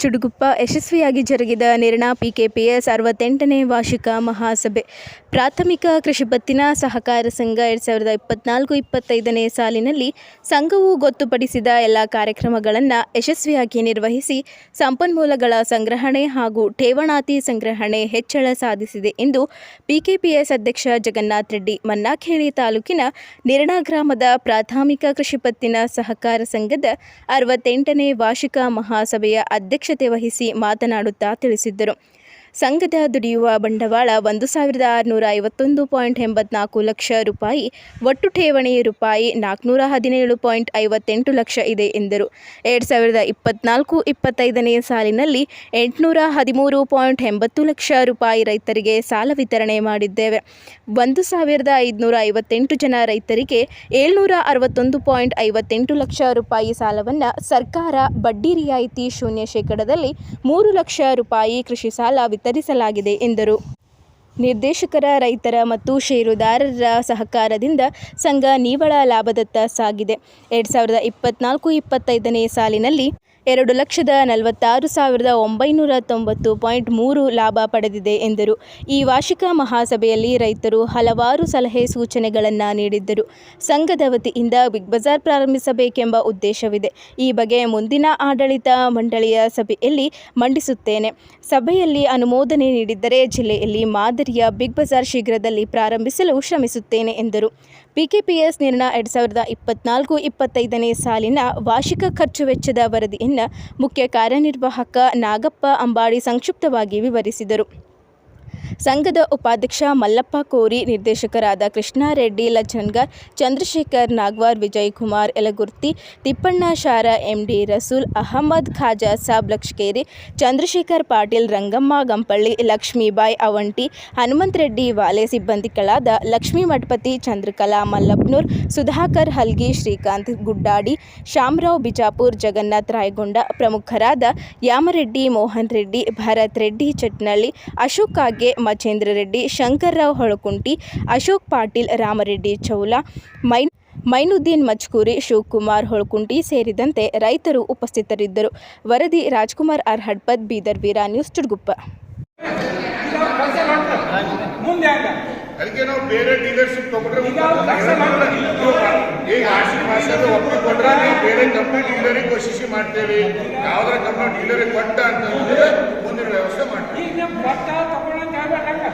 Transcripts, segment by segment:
ಚುಡುಗುಪ್ಪ ಯಶಸ್ವಿಯಾಗಿ ಜರುಗಿದ ನಿರ್ಣಾ ಪಿಕೆಪಿಎಸ್ ಅರವತ್ತೆಂಟನೇ ವಾರ್ಷಿಕ ಮಹಾಸಭೆ. ಪ್ರಾಥಮಿಕ ಕೃಷಿ ಪತ್ತಿನ ಸಹಕಾರ ಸಂಘ ಎರಡು ಸಾವಿರದ ಇಪ್ಪತ್ನಾಲ್ಕು ಇಪ್ಪತ್ತೈದನೇ ಸಾಲಿನಲ್ಲಿ ಸಂಘವು ಗೊತ್ತುಪಡಿಸಿದ ಎಲ್ಲ ಕಾರ್ಯಕ್ರಮಗಳನ್ನು ಯಶಸ್ವಿಯಾಗಿ ನಿರ್ವಹಿಸಿ ಸಂಪನ್ಮೂಲಗಳ ಸಂಗ್ರಹಣೆ ಹಾಗೂ ಠೇವಣಾತಿ ಸಂಗ್ರಹಣೆ ಹೆಚ್ಚಳ ಸಾಧಿಸಿದೆ ಎಂದು ಪಿಕೆಪಿಎಸ್ ಅಧ್ಯಕ್ಷ ಜಗನ್ನಾಥ್ ರೆಡ್ಡಿ ಮನ್ನಾಖೇಳಿ ತಾಲೂಕಿನ ನಿರ್ಣಾ ಗ್ರಾಮದ ಪ್ರಾಥಮಿಕ ಕೃಷಿ ಪತ್ತಿನ ಸಹಕಾರ ಸಂಘದ ಅರವತ್ತೆಂಟನೇ ವಾರ್ಷಿಕ ಮಹಾಸಭೆಯ ಅಧ್ಯಕ್ಷತೆ ವಹಿಸಿ ಮಾತನಾಡುತ್ತಾ ತಿಳಿಸಿದ್ದರು. ಸಂಘದ ದುಡಿಯುವ ಬಂಡವಾಳ ಒಂದು ಸಾವಿರದ ಆರುನೂರ ಐವತ್ತೊಂದು ಪಾಯಿಂಟ್ ಎಂಬತ್ನಾಲ್ಕು ಲಕ್ಷ ರೂಪಾಯಿ, ಒಟ್ಟು ಠೇವಣಿ ರೂಪಾಯಿ ನಾಲ್ಕುನೂರ ಹದಿನೇಳು ಪಾಯಿಂಟ್ ಐವತ್ತೆಂಟು ಲಕ್ಷ ಇದೆ ಎಂದರು. ಎರಡು ಸಾವಿರದ ಇಪ್ಪತ್ನಾಲ್ಕು ಇಪ್ಪತ್ತೈದನೇ ಸಾಲಿನಲ್ಲಿ ಎಂಟುನೂರ ಹದಿಮೂರು ಪಾಯಿಂಟ್ ಎಂಬತ್ತು ಲಕ್ಷ ರೂಪಾಯಿ ರೈತರಿಗೆ ಸಾಲ ವಿತರಣೆ ಮಾಡಿದ್ದೇವೆ. ಒಂದು ಸಾವಿರದ ಐದುನೂರ ಐವತ್ತೆಂಟು ಜನ ರೈತರಿಗೆ ಏಳ್ನೂರ ಅರವತ್ತೊಂದು ಪಾಯಿಂಟ್ ಐವತ್ತೆಂಟು ಲಕ್ಷ ರೂಪಾಯಿ ಸಾಲವನ್ನು ಸರ್ಕಾರ ಬಡ್ಡಿ ರಿಯಾಯಿತಿ ಶೂನ್ಯ ಶೇಕಡದಲ್ಲಿ ಮೂರು ಲಕ್ಷ ರೂಪಾಯಿ ಕೃಷಿ ಸಾಲ ವಿತರಿಸಲಾಗಿದೆ ಎಂದರು. ನಿರ್ದೇಶಕರ, ರೈತರ ಮತ್ತು ಷೇರುದಾರರ ಸಹಕಾರದಿಂದ ಸಂಘ ನಿವ್ವಳ ಲಾಭದತ್ತ ಸಾಗಿದೆ. ಎರಡು ಸಾವಿರದ ಇಪ್ಪತ್ನಾಲ್ಕು ಇಪ್ಪತ್ತೈದನೇ ಸಾಲಿನಲ್ಲಿ ಎರಡು ಲಕ್ಷದ ನಲವತ್ತಾರು ಸಾವಿರದ ಒಂಬೈನೂರ ತೊಂಬತ್ತು ಪಾಯಿಂಟ್ ಮೂರು ಲಾಭ ಪಡೆದಿದೆ ಎಂದರು. ಈ ವಾರ್ಷಿಕ ಮಹಾಸಭೆಯಲ್ಲಿ ರೈತರು ಹಲವಾರು ಸಲಹೆ ಸೂಚನೆಗಳನ್ನು ನೀಡಿದ್ದರು. ಸಂಘದ ವತಿಯಿಂದ ಬಿಗ್ ಬಜಾರ್ ಪ್ರಾರಂಭಿಸಬೇಕೆಂಬ ಉದ್ದೇಶವಿದೆ. ಈ ಬಗ್ಗೆ ಮುಂದಿನ ಆಡಳಿತ ಮಂಡಳಿಯ ಸಭೆಯಲ್ಲಿ ಮಂಡಿಸುತ್ತೇನೆ. ಸಭೆಯಲ್ಲಿ ಅನುಮೋದನೆ ನೀಡಿದ್ದರೆ ಜಿಲ್ಲೆಯಲ್ಲಿ ಮಾದರಿಯ ಬಿಗ್ ಬಜಾರ್ ಶೀಘ್ರದಲ್ಲಿ ಪ್ರಾರಂಭಿಸಲು ಶ್ರಮಿಸುತ್ತೇನೆ ಎಂದರು. ಪಿಕೆಪಿಎಸ್ ನಿರ್ಣಯ ಎರಡು ಸಾವಿರದ ಇಪ್ಪತ್ನಾಲ್ಕು ಇಪ್ಪತ್ತೈದನೇ ಸಾಲಿನ ವಾರ್ಷಿಕ ಖರ್ಚು ವೆಚ್ಚದ ವರದಿಯನ್ನು ಮುಖ್ಯ ಕಾರ್ಯನಿರ್ವಾಹಕ ನಾಗಪ್ಪ ಅಂಬಾಡಿ ಸಂಕ್ಷಿಪ್ತವಾಗಿ ವಿವರಿಸಿದರು. ಸಂಘದ ಉಪಾಧ್ಯಕ್ಷ ಮಲ್ಲಪ್ಪ ಕೋರಿ, ನಿರ್ದೇಶಕರಾದ ಕೃಷ್ಣಾರೆಡ್ಡಿ ಲಜ್ಜನ್ಗರ್ ಚಂದ್ರಶೇಖರ್ ನಾಗ್ವಾರ್ ವಿಜಯ್ ಕುಮಾರ್ ಯಲಗುರ್ತಿ, ತಿಪ್ಪಣ್ಣ ಶಾರ, ಎಂಡಿ ರಸೂಲ್, ಅಹಮದ್ ಖಾಜಾ ಸಾಬ್, ಲಕ್ಷ್ಕೇರಿ ಚಂದ್ರಶೇಖರ್ ಪಾಟೀಲ್, ರಂಗಮ್ಮ ಗಂಪಳ್ಳಿ, ಲಕ್ಷ್ಮೀಬಾಯಿ ಅವಂಟಿ, ಹನುಮಂತ ರೆಡ್ಡಿ ವಾಲೆ ಸಿಬ್ಬಂದಿಗಳಾದ ಲಕ್ಷ್ಮೀ ಮಠಪತಿ, ಚಂದ್ರಕಲಾ ಮಲ್ಲಪ್ನೂರ್, ಸುಧಾಕರ್ ಹಲ್ಗಿ, ಶ್ರೀಕಾಂತ್ ಗುಡ್ಡಾಡಿ ಶಾಮರಾವ್ ಬಿಜಾಪುರ್, ಜಗನ್ನಾಥ್ ರಾಯಗೊಂಡ ಪ್ರಮುಖರಾದ ಯಾಮರೆಡ್ಡಿ, ಮೋಹನ್ ರೆಡ್ಡಿ, ಭರತ್ ರೆಡ್ಡಿ, ಚಟ್ನಳ್ಳಿ, ಅಶೋಕ್ ಮಚೇಂದ್ರ ರೆಡ್ಡಿ, ಶಂಕರ್ರಾವ್ ಹೊಳಕುಂಟಿ, ಅಶೋಕ್ ಪಾಟೀಲ್, ರಾಮರೆಡ್ಡಿ ಚೌಲ, ಮೈ, ಮೈನುದ್ದೀನ್ ಮಜ್ಕೂರಿ, ಶಿವಕುಮಾರ್ ಹೊಳಕುಂಟಿ ಸೇರಿದಂತೆ ರೈತರು ಉಪಸ್ಥಿತರಿದ್ದರು. ವರದಿ ರಾಜ್ಕುಮಾರ್ ಆರ್. ಹಡ್ಪದ್, ಬೀದರ್ ವೀರ ನ್ಯೂಸ್ ಚುಡ್ಗುಪ್ಪ ಬೇರೆ ಬೇರೆ ಮಾಡ್ತೇವೆ. ಯಾವ್ದಾರ ಕೊಟ್ಟ ಅಂತಂದ್ರೆ ಮುಂದಿನ ವ್ಯವಸ್ಥೆ ಮಾಡ್ತೀವಿ.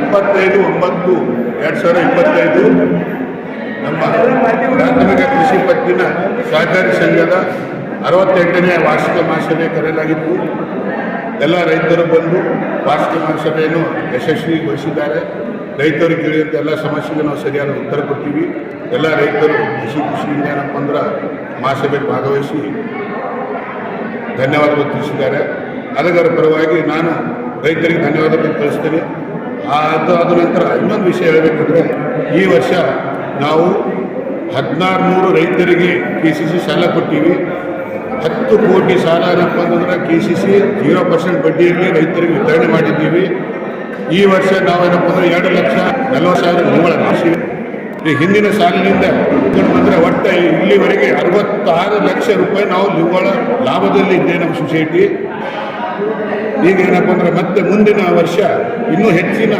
ಇಪ್ಪತ್ತೈದು, ಒಂಬತ್ತು, ಎರಡು ಸಾವಿರದ ಇಪ್ಪತ್ತೈದು. ನಮ್ಮ ಪ್ರಾಥಮಿಕ ಕೃಷಿ ಪತ್ತಿನ ಸಹಕಾರಿ ಸಂಘದ ಅರವತ್ತೆಂಟನೇ ವಾರ್ಷಿಕ ಮಹಾಸಭೆ ಕರೆಯಲಾಗಿತ್ತು. ಎಲ್ಲ ರೈತರು ಬಂದು ವಾರ್ಷಿಕ ಮಹಾಸಭೆಯನ್ನು ಯಶಸ್ವಿಗೊಳಿಸಿದ್ದಾರೆ. ರೈತರು ಕೇಳಿದಂಥ ಎಲ್ಲ ಸಮಸ್ಯೆಗೆ ನಾವು ಸರಿಯಾದ ಉತ್ತರ ಕೊಡ್ತೀವಿ. ಎಲ್ಲ ರೈತರು ಕೃಷಿ ಕೃಷಿಯಿಂದ ಏನಪ್ಪ ಅಂದ್ರೆ ಮಹಾಸಭೆಯಲ್ಲಿ ಭಾಗವಹಿಸಿ ಧನ್ಯವಾದಗಳು ತಿಳಿಸಿದ್ದಾರೆ. ಅದರ ಪರವಾಗಿ ನಾನು ರೈತರಿಗೆ ಧನ್ಯವಾದಗಳನ್ನು ತಿಳಿಸ್ತೇನೆ. ಅದು ಆದ ನಂತರ ಇನ್ನೊಂದು ವಿಷಯ ಹೇಳಬೇಕಂದ್ರೆ ಈ ವರ್ಷ ನಾವು ಹದಿನಾರು ನೂರು ರೈತರಿಗೆ ಕೆ ಸಿ ಸಿ ಸಾಲ ಕೊಟ್ಟೀವಿ. ಹತ್ತು ಕೋಟಿ ಸಾಲ ಏನಪ್ಪ ಅಂತಂದ್ರೆ K C C zero percent ಬಡ್ಡಿಯಲ್ಲಿ ರೈತರಿಗೆ ವಿತರಣೆ ಮಾಡಿದ್ದೀವಿ. ಈ ವರ್ಷ ನಾವೇನಪ್ಪ ಅಂದ್ರೆ ಎರಡು ಲಕ್ಷ ನಲವತ್ತು ಸಾವಿರ ನಿವ್ವಳ ಈ ಹಿಂದಿನ ಸಾಲಿನಿಂದ ಬಂದರೆ ಒಟ್ಟು ಇಲ್ಲಿವರೆಗೆ ಅರವತ್ತಾರು ಲಕ್ಷ ರೂಪಾಯಿ ನಾವು ನಿವ್ವಳ ಲಾಭದಲ್ಲಿ ಇದ್ದೇವೆ ನಮ್ಮ ಸೊಸೈಟಿ ಈಗ ಏನಪ್ಪ ಅಂದ್ರೆ ಮತ್ತೆ ಮುಂದಿನ ವರ್ಷ ಇನ್ನೂ ಹೆಚ್ಚಿನ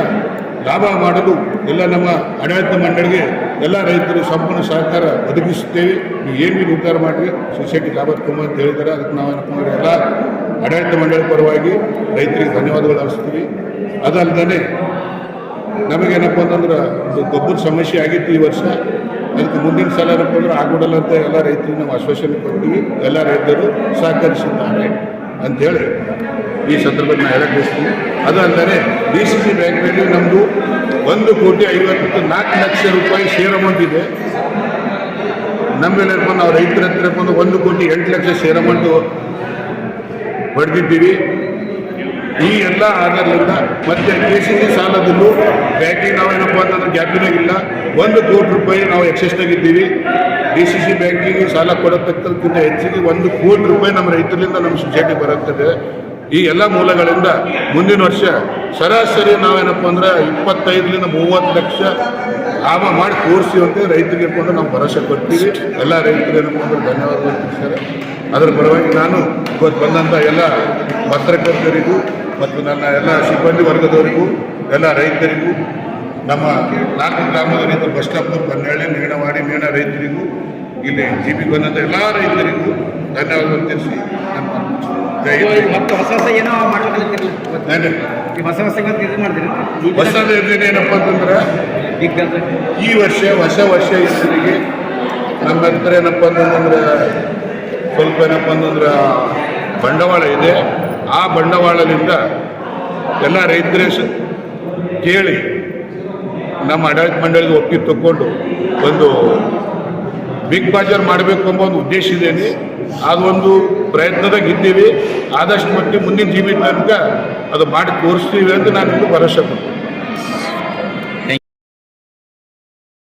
ಲಾಭ ಮಾಡಲು ಎಲ್ಲ ನಮ್ಮ ಆಡಳಿತ ಮಂಡಳಿಗೆ ಎಲ್ಲ ರೈತರು ಸಂಪೂರ್ಣ ಸಹಕಾರ ಒದಗಿಸುತ್ತೇವೆ. ನೀವು ಏನು ನೀವು ನಿರ್ಧಾರ ಮಾಡಿರಿ ಸೊಸೈಟಿ ಲಾಭ ತುಂಬ ಅಂತ ಹೇಳಿದ್ದಾರೆ ಅದಕ್ಕೆ ನಾವು ಏನಪ್ಪ ಅಂದ್ರೆ ಎಲ್ಲ ಆಡಳಿತ ಮಂಡಳಿ ಪರವಾಗಿ ರೈತರಿಗೆ ಧನ್ಯವಾದಗಳು ಅರ್ಸ್ತೀವಿ ಅದಲ್ಲದೆ ನಮಗೇನಪ್ಪ ಅಂತಂದ್ರೆ ಒಂದು ಗೊಬ್ಬರ ಸಮಸ್ಯೆ ಆಗಿತ್ತು ಈ ವರ್ಷ. ಅದಕ್ಕೆ ಮುಂದಿನ ಸಲ ಏನಪ್ಪ ಅಂದ್ರೆ ಆಗ್ಬಿಡಲ್ಲ ಅಂತ ಎಲ್ಲ ರೈತರಿಗೆ ನಾವು ಆಶ್ವಾಸನೆ ಕೊಡ್ತೀವಿ. ಎಲ್ಲ ರೈತರು ಸಹಕರಿಸಿದ್ದಾರೆ ಅಂಥೇಳಿ ಈ ಸಂದರ್ಭದಲ್ಲಿ ನಾನು ಬಯಸ್ತೀನಿ. ಅದು ಅಂದರೆ ಡಿ ಸಿ ಸಿ ಬ್ಯಾಂಕ್ನಲ್ಲಿ ನಮ್ಮದು ಒಂದು ಕೋಟಿ ಐವತ್ತು ನಾಲ್ಕು ಲಕ್ಷ ರೂಪಾಯಿ ಶೇರ್ ಅಮೌಂಟ್ ಇದೆ. ನಮ್ಮೆಲ್ಲ ಇರ್ಕೊಂಡು ನಾವು ರೈತರ ಹತ್ರ ಇರ್ಕೊಂಡು ಒಂದು ಕೋಟಿ ಎಂಟು ಲಕ್ಷ ಶೇರ್ ಅಮೌಂಟು ಪಡೆದಿದ್ದೀವಿ. ಈ ಎಲ್ಲ ಆಧಾರದಿಂದ ಮತ್ತೆ ಡಿ ಸಿ ಸಿ ಸಾಲದಲ್ಲೂ ಬ್ಯಾಂಕಿಂಗ್ ನಾವೇನಪ್ಪ ಅಂತಂದ್ರೆ ಗ್ಯಾಪಿನಾಗ ಇಲ್ಲ. ಒಂದು ಕೋಟಿ ರೂಪಾಯಿ ನಾವು ಎಕ್ಸೆಸ್ಟಾಗಿದ್ದೀವಿ ಡಿ ಸಿ ಸಿ ಬ್ಯಾಂಕಿಗೆ ಸಾಲ ಕೊಡತಕ್ಕಂಥ ಹೆಚ್ಚಿಗೆ ಒಂದು ಕೋಟಿ ರೂಪಾಯಿ ನಮ್ಮ ರೈತರಿಂದ ನಮ್ಮ ಸೊಸೈಟಿ ಬರುತ್ತದೆ. ಈ ಎಲ್ಲ ಮೂಲಗಳಿಂದ ಮುಂದಿನ ವರ್ಷ ಸರಾಸರಿ ನಾವೇನಪ್ಪ ಅಂದ್ರೆ ಇಪ್ಪತ್ತೈದರಿಂದ ಮೂವತ್ತು ಲಕ್ಷ ಲಾಭ ಮಾಡಿ ತೋರಿಸಿ ಅಂತ ರೈತರಿಗೆ ಕೊಂಡು ನಾವು ಭರವಸೆ ಕೊಡ್ತೀವಿ. ಎಲ್ಲ ರೈತರು ಏನಪ್ಪ ಅಂದ್ರೆ ಧನ್ಯವಾದಗಳು ಸರ್ ಅದರ ಪರವಾಗಿ ನಾನು ಇವತ್ತು ಬಂದಂಥ ಎಲ್ಲ ಪತ್ರಕರ್ತರಿಗೂ ಮತ್ತು ನನ್ನ ಎಲ್ಲ ಸಿಬ್ಬಂದಿ ವರ್ಗದವರಿಗೂ, ಎಲ್ಲ ರೈತರಿಗೂ ನಮ್ಮ ನಾಲ್ಕು ಗ್ರಾಮದ ರೈತರು ಬಸ್ ಸ್ಟಾಪ್ ಬನ್ನಹಳ್ಳಿ ಮೇಣವಾಡಿ ಮೇಣ ರೈತರಿಗೂ ಇಲ್ಲಿ ಜಿ ಪಿ ಬಂದಂಥ ಎಲ್ಲ ರೈತರಿಗೂ ಧನ್ಯವಾದಗಳು ತಿಳಿಸಿ ಮತ್ತೆ ಹೊಸ ಹೊಸ ಏನೋ ಹೊಸ ಹೊಸ ಹೊಸದು ಯೋಜನೆ ಏನಪ್ಪ ಅಂತಂದ್ರೆ ಈ ವರ್ಷ ಹೊಸ ವರ್ಷ ಹೆಸರಿಗೆ ನಮ್ಮ ಹತ್ರ ಏನಪ್ಪ ಅಂತಂದ್ರೆ ಸ್ವಲ್ಪ ಏನಪ್ಪ ಅಂತಂದ್ರೆ ಬಂಡವಾಳ ಇದೆ. ಆ ಬಂಡವಾಳದಿಂದ ಎಲ್ಲ ರೈತರೇ ಕೇಳಿ ನಮ್ಮ ಆಡಳಿತ ಮಂಡಳಿಗೆ ಒಪ್ಪಿಗೆ ತಗೊಂಡು ಒಂದು ಬಿಗ್ ಬಾಜಾರ್ ಮಾಡಬೇಕು ಎಂಬ ಒಂದು ಉದ್ದೇಶ ಇದೆ ಅದೊಂದು ಪ್ರಯತ್ನದಾಗ ಇದ್ದೀವಿ. ಆದಷ್ಟು ಮಟ್ಟಿಗೆ ಮುಂದಿನ ಜೀವಿತ ತನಕ ಅದು ಮಾಡಿ ತೋರಿಸ್ತೀವಿ ಅಂತ ನಾನು ಭರವಸೆ ಕೊಡ್ತೀನಿ.